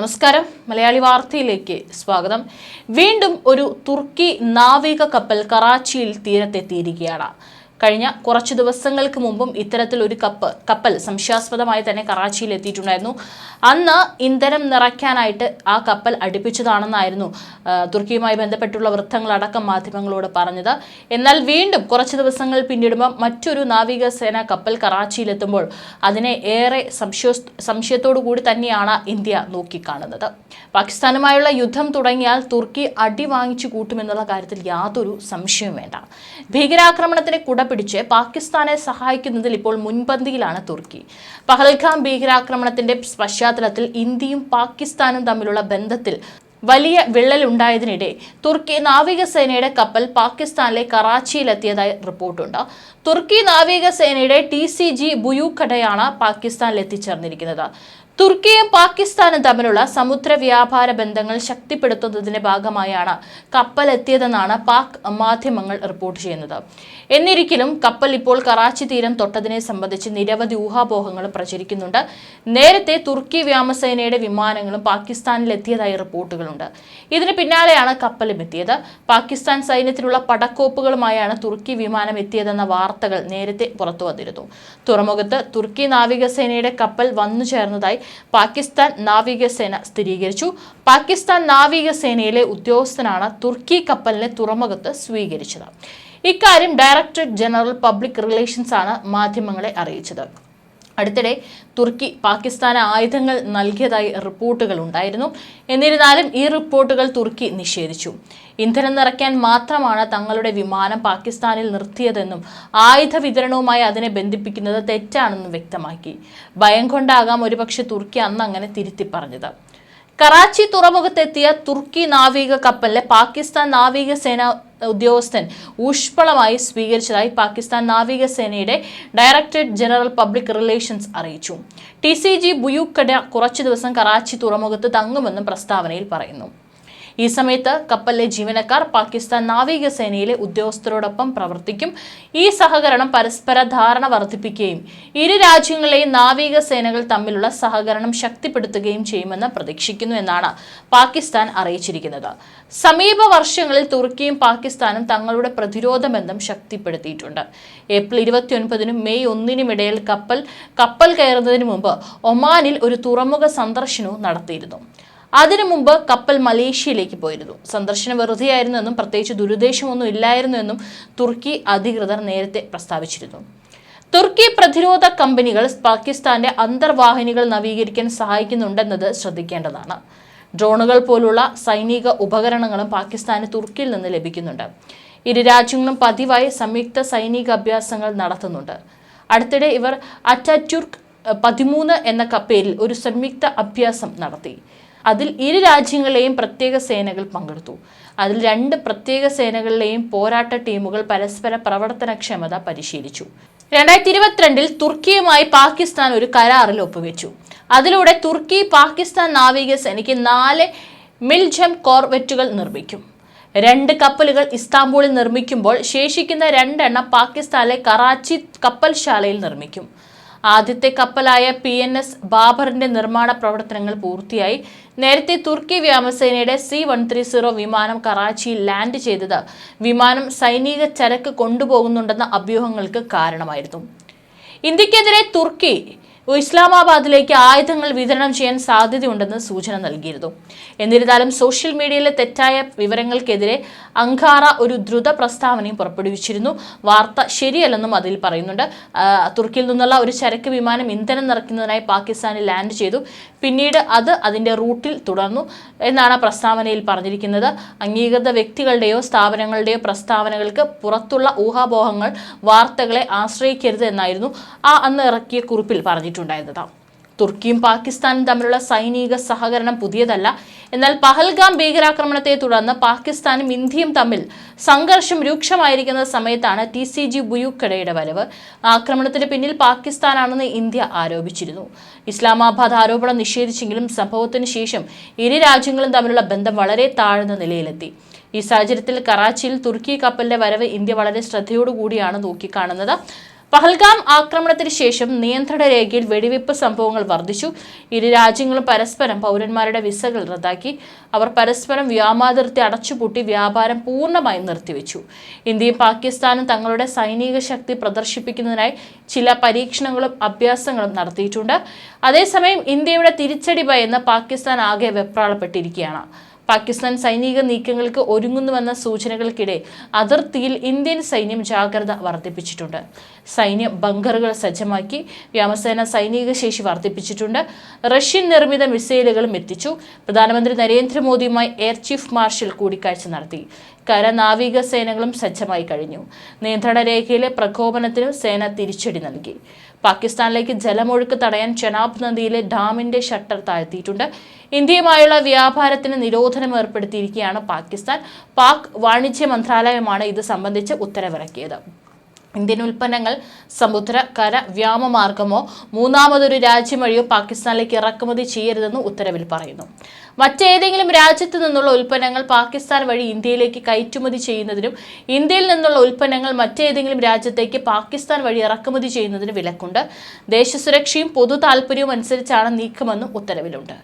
നമസ്കാരം. മലയാളി വാർത്തയിലേക്ക് സ്വാഗതം. വീണ്ടും ഒരു തുർക്കി നാവിക കപ്പൽ കറാച്ചിയിൽ തീരത്തെത്തിയിരിക്കുകയാണ്. കഴിഞ്ഞ കുറച്ച് ദിവസങ്ങൾക്ക് മുമ്പും ഇത്തരത്തിൽ ഒരു കപ്പ് കപ്പൽ സംശയാസ്പദമായി തന്നെ കറാച്ചിയിൽ എത്തിയിട്ടുണ്ടായിരുന്നു. അന്ന് ഇന്ധനം നിറയ്ക്കാനായിട്ട് ആ കപ്പൽ അടുപ്പിച്ചതാണെന്നായിരുന്നു തുർക്കിയുമായി ബന്ധപ്പെട്ടുള്ള വൃത്തങ്ങളടക്കം മാധ്യമങ്ങളോട് പറഞ്ഞത്. എന്നാൽ വീണ്ടും കുറച്ച് ദിവസങ്ങൾ പിന്നിടുമ്പോൾ മറ്റൊരു നാവികസേന കപ്പൽ കറാച്ചിയിലെത്തുമ്പോൾ അതിനെ ഏറെ സംശയ സംശയത്തോടു കൂടി തന്നെയാണ് ഇന്ത്യ നോക്കിക്കാണുന്നത്. പാകിസ്ഥാനുമായുള്ള യുദ്ധം തുടങ്ങിയാൽ തുർക്കി അടി വാങ്ങിച്ചു കൂട്ടുമെന്നുള്ള കാര്യത്തിൽ യാതൊരു സംശയവും വേണ്ട. ഭീകരാക്രമണത്തിന് കുട പിടിച്ച് പാകിസ്ഥാനെ സഹായിക്കുന്നതിൽ ഇപ്പോൾ മുൻപന്തിയിലാണ് തുർക്കി. പഹൽഗാം ഭീകരാക്രമണത്തിന്റെ പശ്ചാത്തലത്തിൽ ഇന്ത്യയും പാകിസ്ഥാനും തമ്മിലുള്ള ബന്ധത്തിൽ വലിയ വിള്ളലുണ്ടായതിനിടെ തുർക്കി നാവികസേനയുടെ കപ്പൽ പാകിസ്ഥാനിലെ കറാച്ചിയിലെത്തിയതായി റിപ്പോർട്ടുണ്ട്. തുർക്കി നാവികസേനയുടെ ടി സി ജി ബുയൂക്കടയാണ് പാകിസ്ഥാനിൽ എത്തിച്ചേർന്നിരിക്കുന്നത്. തുർക്കിയും പാകിസ്ഥാനും തമ്മിലുള്ള സമുദ്ര വ്യാപാര ബന്ധങ്ങൾ ശക്തിപ്പെടുത്തുന്നതിന്റെ ഭാഗമായാണ് കപ്പൽ എത്തിയതെന്നാണ് പാക് മാധ്യമങ്ങൾ റിപ്പോർട്ട് ചെയ്യുന്നത്. എന്നിരിക്കലും കപ്പൽ ഇപ്പോൾ കറാച്ചി തീരം തൊട്ടതിനെ സംബന്ധിച്ച് നിരവധി ഊഹാപോഹങ്ങൾ പ്രചരിക്കുന്നുണ്ട്. നേരത്തെ തുർക്കി വ്യോമസേനയുടെ വിമാനങ്ങളും പാകിസ്ഥാനിൽ എത്തിയതായി റിപ്പോർട്ടുകളുണ്ട്. ഇതിന് പിന്നാലെയാണ് കപ്പലും എത്തിയത്. പാകിസ്ഥാൻ സൈന്യത്തിലുള്ള പടക്കോപ്പുകളുമായാണ് തുർക്കി വിമാനം എത്തിയതെന്ന വാർത്തകൾ നേരത്തെ പുറത്തു വന്നിരുന്നു തുറമുഖത്ത് തുർക്കി നാവികസേനയുടെ കപ്പൽ വന്നു ചേർന്നതായി പാകിസ്ഥാൻ നാവികസേന സ്ഥിരീകരിച്ചു. പാകിസ്ഥാൻ നാവികസേനയിലെ ഉദ്യോഗസ്ഥനാണ് തുർക്കി കപ്പലിനെ തുറമുഖത്ത് സ്വീകരിച്ചത്. ഇക്കാര്യം ഡയറക്ടറേറ്റ് ജനറൽ പബ്ലിക് റിലേഷൻസ് ആണ് മാധ്യമങ്ങളെ അറിയിച്ചത്. അടുത്തിടെ തുർക്കി പാകിസ്ഥാന് ആയുധങ്ങൾ നൽകിയതായി റിപ്പോർട്ടുകൾ ഉണ്ടായിരുന്നു. എന്നിരുന്നാലും ഈ റിപ്പോർട്ടുകൾ തുർക്കി നിഷേധിച്ചു. ഇന്ധനം നിറയ്ക്കാൻ മാത്രമാണ് തങ്ങളുടെ വിമാനം പാകിസ്ഥാനിൽ നിർത്തിയതെന്നും ആയുധ വിതരണവുമായി അതിനെ ബന്ധിപ്പിക്കുന്നത് തെറ്റാണെന്നും വ്യക്തമാക്കി. ഭയം കൊണ്ടാകാം ഒരുപക്ഷെ തുർക്കി അന്ന് അങ്ങനെ തിരുത്തി പറഞ്ഞത്. കറാച്ചി തുറമുഖത്തെത്തിയ തുർക്കി നാവിക കപ്പലിലെ പാകിസ്ഥാൻ നാവികസേന ഉദ്യോഗസ്ഥൻ ഊഷ്മളമായി സ്വീകരിച്ചതായി പാകിസ്ഥാൻ നാവികസേനയുടെ ഡയറക്ടറേറ്റ് ജനറൽ പബ്ലിക് റിലേഷൻസ് അറിയിച്ചു. ടി സി ജി ബുയൂക്കട കുറച്ചു ദിവസം കറാച്ചി തുറമുഖത്ത് തങ്ങുമെന്നും പ്രസ്താവനയിൽ പറയുന്നു. ഈ സമയത്ത് കപ്പലിലെ ജീവനക്കാർ പാകിസ്ഥാൻ നാവികസേനയിലെ ഉദ്യോഗസ്ഥരോടൊപ്പം പ്രവർത്തിക്കും. ഈ സഹകരണം പരസ്പര ധാരണ വർദ്ധിപ്പിക്കുകയും ഇരു രാജ്യങ്ങളെയും നാവികസേനകൾ തമ്മിലുള്ള സഹകരണം ശക്തിപ്പെടുത്തുകയും ചെയ്യുമെന്ന് പ്രതീക്ഷിക്കുന്നു എന്നാണ് പാകിസ്ഥാൻ അറിയിച്ചിരിക്കുന്നത്. സമീപ വർഷങ്ങളിൽ തുർക്കിയും പാകിസ്ഥാനും തങ്ങളുടെ പ്രതിരോധ ബന്ധം ശക്തിപ്പെടുത്തിയിട്ടുണ്ട്. ഏപ്രിൽ ഇരുപത്തിയൊൻപതിനും മെയ് ഒന്നിനും ഇടയിൽ കപ്പൽ കപ്പൽ കയറുന്നതിന് മുമ്പ് ഒമാനിൽ ഒരു തുറമുഖ സന്ദർശനവും നടത്തിയിരുന്നു. അതിനു മുമ്പ് കപ്പൽ മലേഷ്യയിലേക്ക് പോയിരുന്നു. സന്ദർശനം വെറുതെയായിരുന്നു എന്നും പ്രത്യേകിച്ച് ദുരുദ്ദേശമൊന്നും ഇല്ലായിരുന്നു എന്നും തുർക്കി അധികൃതർ നേരത്തെ പ്രസ്താവിച്ചിരുന്നു. തുർക്കി പ്രതിരോധ കമ്പനികൾ പാകിസ്ഥാന്റെ അന്തർവാഹിനികൾ നവീകരിക്കാൻ സഹായിക്കുന്നുണ്ടെന്നത് ശ്രദ്ധിക്കേണ്ടതാണ്. ഡ്രോണുകൾ പോലുള്ള സൈനിക ഉപകരണങ്ങളും പാകിസ്ഥാന് തുർക്കിയിൽ നിന്ന് ലഭിക്കുന്നുണ്ട്. ഇരു രാജ്യങ്ങളും പതിവായി സംയുക്ത സൈനിക അഭ്യാസങ്ങൾ നടത്തുന്നുണ്ട്. അടുത്തിടെ ഇവർ അറ്റാറ്റുർക്ക് പതിമൂന്ന് എന്ന കപ്പേരിൽ ഒരു സംയുക്ത അഭ്യാസം നടത്തി. അതിൽ ഇരു രാജ്യങ്ങളെയും പ്രത്യേക സേനകൾ പങ്കെടുത്തു. അതിൽ രണ്ട് പ്രത്യേക സേനകളിലെയും പോരാട്ട ടീമുകൾ പരസ്പര പ്രവർത്തനക്ഷമത പരിശീലിച്ചു. രണ്ടായിരത്തി ഇരുപത്തിരണ്ടിൽ തുർക്കിയുമായി പാകിസ്ഥാൻ ഒരു കരാറിൽ ഒപ്പുവെച്ചു. അതിലൂടെ തുർക്കി പാകിസ്ഥാൻ നാവികസേനയ്ക്ക് നാല് മിൽജം കോർവെറ്റുകൾ നിർമ്മിക്കും. രണ്ട് കപ്പലുകൾ ഇസ്താംബൂളിൽ നിർമ്മിക്കുമ്പോൾ ശേഷിക്കുന്ന രണ്ടെണ്ണം പാകിസ്ഥാനിലെ കറാച്ചി കപ്പൽശാലയിൽ നിർമ്മിക്കും. ആദ്യത്തെ കപ്പലായ പി എൻ എസ് ബാബറിന്റെ നിർമ്മാണ പ്രവർത്തനങ്ങൾ പൂർത്തിയായി. നേരത്തെ തുർക്കി വ്യോമസേനയുടെ സി വൺ ത്രീ സീറോ വിമാനം കറാച്ചിയിൽ ലാൻഡ് ചെയ്തത് വിമാനം സൈനിക ചരക്ക് കൊണ്ടുപോകുന്നുണ്ടെന്ന അഭ്യൂഹങ്ങൾക്ക് കാരണമായിരുന്നു. ഇന്ത്യക്കെതിരെ തുർക്കി ഇസ്ലാമാബാദിലേക്ക് ആയുധങ്ങൾ വിതരണം ചെയ്യാൻ സാധ്യതയുണ്ടെന്ന് സൂചന നൽകിയിരുന്നു. എന്നിരുന്നാലും സോഷ്യൽ മീഡിയയിലെ തെറ്റായ വിവരങ്ങൾക്കെതിരെ അങ്കാറ ഒരു ദ്രുത പ്രസ്താവനയും പുറപ്പെടുവിച്ചിരുന്നു. വാർത്ത ശരിയല്ലെന്നും അതിൽ പറയുന്നുണ്ട്. തുർക്കിയിൽ നിന്നുള്ള ഒരു ചരക്ക് വിമാനം ഇന്ധനം നിറയ്ക്കുന്നതിനായി പാകിസ്ഥാനിൽ ലാൻഡ് ചെയ്തു. പിന്നീട് അത് അതിന്റെ റൂട്ടിൽ തുടർന്നു എന്നാണ് പ്രസ്താവനയിൽ പറഞ്ഞിരിക്കുന്നത്. അംഗീകൃത വ്യക്തികളുടെയോ സ്ഥാപനങ്ങളുടെയോ പ്രസ്താവനകൾക്ക് പുറത്തുള്ള ഊഹാപോഹങ്ങൾ വാർത്തകളെ ആശ്രയിക്കരുത് എന്നായിരുന്നു ആ അന്ന് ഇറക്കിയ കുറിപ്പിൽ പറഞ്ഞിട്ടുണ്ടായിരുന്നത് തുർക്കിയും പാകിസ്ഥാനും തമ്മിലുള്ള സൈനിക സഹകരണം പുതിയതല്ല. എന്നാൽ പഹൽഗാം ഭീകരാക്രമണത്തെ തുടർന്ന് പാകിസ്ഥാനും ഇന്ത്യയും തമ്മിൽ സംഘർഷം രൂക്ഷമായിരിക്കുന്ന സമയത്താണ് ടി സി ജി ബുയുക്കടയുടെ വരവ്. ആക്രമണത്തിന് പിന്നിൽ പാകിസ്ഥാനാണെന്ന് ഇന്ത്യ ആരോപിച്ചിരുന്നു. ഇസ്ലാമാബാദ് ആരോപണം നിഷേധിച്ചെങ്കിലും സംഭവത്തിന് ശേഷം ഇരു രാജ്യങ്ങളും തമ്മിലുള്ള ബന്ധം വളരെ താഴ്ന്ന നിലയിലെത്തി. ഈ സാഹചര്യത്തിൽ കറാച്ചിയിൽ തുർക്കി കപ്പലിന്റെ വരവ് ഇന്ത്യ വളരെ ശ്രദ്ധയോടുകൂടിയാണ് നോക്കിക്കാണുന്നത്. പഹൽഗാം ആക്രമണത്തിന് ശേഷം നിയന്ത്രണ രേഖയിൽ വെടിവെപ്പ് സംഭവങ്ങൾ വർദ്ധിച്ചു. ഇരു രാജ്യങ്ങളും പരസ്പരം പൗരന്മാരുടെ വിസകൾ റദ്ദാക്കി. അവർ പരസ്പരം വ്യോമാതിർത്തി അടച്ചുപൂട്ടി വ്യാപാരം പൂർണമായും നിർത്തിവെച്ചു. ഇന്ത്യയും പാകിസ്ഥാനും തങ്ങളുടെ സൈനിക ശക്തി പ്രദർശിപ്പിക്കുന്നതിനായി ചില പരീക്ഷണങ്ങളും അഭ്യാസങ്ങളും നടത്തിയിട്ടുണ്ട്. അതേസമയം ഇന്ത്യയുടെ തിരിച്ചടി ഭയന്ന് പാകിസ്ഥാൻ ആകെ വെപ്രാളപ്പെട്ടിരിക്കുകയാണ്. പാകിസ്ഥാൻ സൈനിക നീക്കങ്ങൾക്ക് ഒരുങ്ങുന്നുവെന്ന സൂചനകൾക്കിടെ അതിർത്തിയിൽ ഇന്ത്യൻ സൈന്യം ജാഗ്രത വർദ്ധിപ്പിച്ചിട്ടുണ്ട്. സൈന്യം ബങ്കറുകൾ സജ്ജമാക്കി വ്യോമസേന സൈനിക ശേഷി വർദ്ധിപ്പിച്ചിട്ടുണ്ട്. റഷ്യൻ നിർമ്മിത മിസൈലുകളും എത്തിച്ചു. പ്രധാനമന്ത്രി നരേന്ദ്രമോദിയുമായി എയർ ചീഫ് മാർഷൽ കൂടിക്കാഴ്ച നടത്തി. കര നാവിക സേനകളും സജ്ജമായി കഴിഞ്ഞു. നിയന്ത്രണ രേഖയിലെ പ്രകോപനത്തിനും സേന തിരിച്ചടി നൽകി. പാകിസ്ഥാനിലേക്ക് ജലമൊഴുക്ക് തടയാൻ ചെനാബ് നദിയിലെ ഡാമിന്റെ ഷട്ടർ താഴ്ത്തിയിട്ടുണ്ട്. ഇന്ത്യയുമായുള്ള വ്യാപാരത്തിന് നിരോധനം ഏർപ്പെടുത്തിയിരിക്കുകയാണ് പാകിസ്ഥാൻ. പാക് വാണിജ്യ മന്ത്രാലയമാണ് ഇത് സംബന്ധിച്ച് ഉത്തരവിറക്കിയത്. ഇന്ത്യൻ ഉൽപ്പന്നങ്ങൾ സമുദ്ര കര വ്യോമമാർഗമോ മൂന്നാമതൊരു രാജ്യം വഴിയോ പാകിസ്ഥാനിലേക്ക് ഇറക്കുമതി ചെയ്യരുതെന്ന് ഉത്തരവിൽ പറയുന്നു. മറ്റേതെങ്കിലും രാജ്യത്തു നിന്നുള്ള ഉൽപ്പന്നങ്ങൾ പാകിസ്ഥാൻ വഴി ഇന്ത്യയിലേക്ക് കയറ്റുമതി ചെയ്യുന്നതിനും ഇന്ത്യയിൽ നിന്നുള്ള ഉൽപ്പന്നങ്ങൾ മറ്റേതെങ്കിലും രാജ്യത്തേക്ക് പാകിസ്ഥാൻ വഴി ഇറക്കുമതി ചെയ്യുന്നതിനും വിലക്കുണ്ട്. ദേശസുരക്ഷയും പൊതു താൽപ്പര്യവും അനുസരിച്ചാണ് നീക്കമെന്നും ഉത്തരവിലുണ്ട്.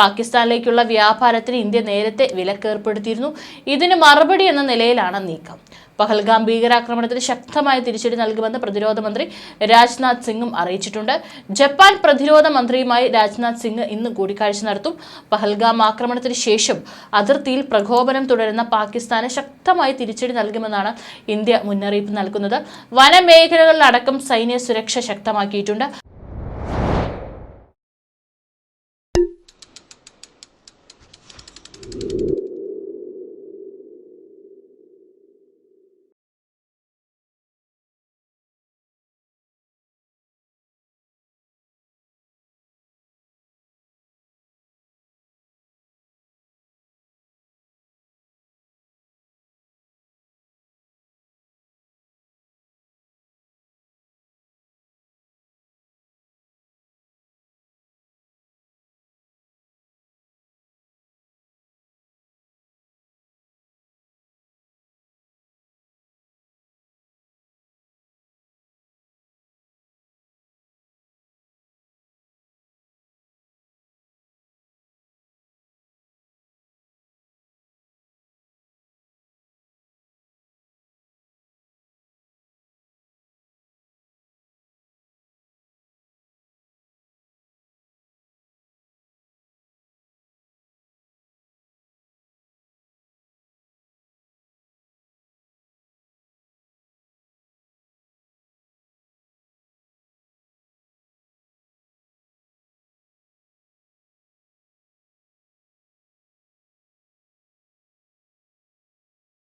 പാകിസ്ഥാനിലേക്കുള്ള വ്യാപാരത്തിന് ഇന്ത്യ നേരത്തെ വിലക്കേർപ്പെടുത്തിയിരുന്നു. ഇതിന് മറുപടി എന്ന നിലയിലാണ് നീക്കം. പഹൽഗാം ഭീകരാക്രമണത്തിന് ശക്തമായ തിരിച്ചടി നൽകുമെന്ന് പ്രതിരോധ മന്ത്രി രാജ്നാഥ് സിംഗും അറിയിച്ചിട്ടുണ്ട്. ജപ്പാൻ പ്രതിരോധ മന്ത്രിയുമായി രാജ്നാഥ് സിംഗ് ഇന്ന് കൂടിക്കാഴ്ച നടത്തും. പഹൽഗാം ആക്രമണത്തിന് ശേഷം അതിർത്തിയിൽ പ്രകോപനം തുടരുന്ന പാകിസ്ഥാന് ശക്തമായി തിരിച്ചടി നൽകുമെന്നാണ് ഇന്ത്യ മുന്നറിയിപ്പ് നൽകുന്നത്. വനമേഖലകളിലടക്കം സൈന്യ സുരക്ഷ ശക്തമാക്കിയിട്ടുണ്ട്.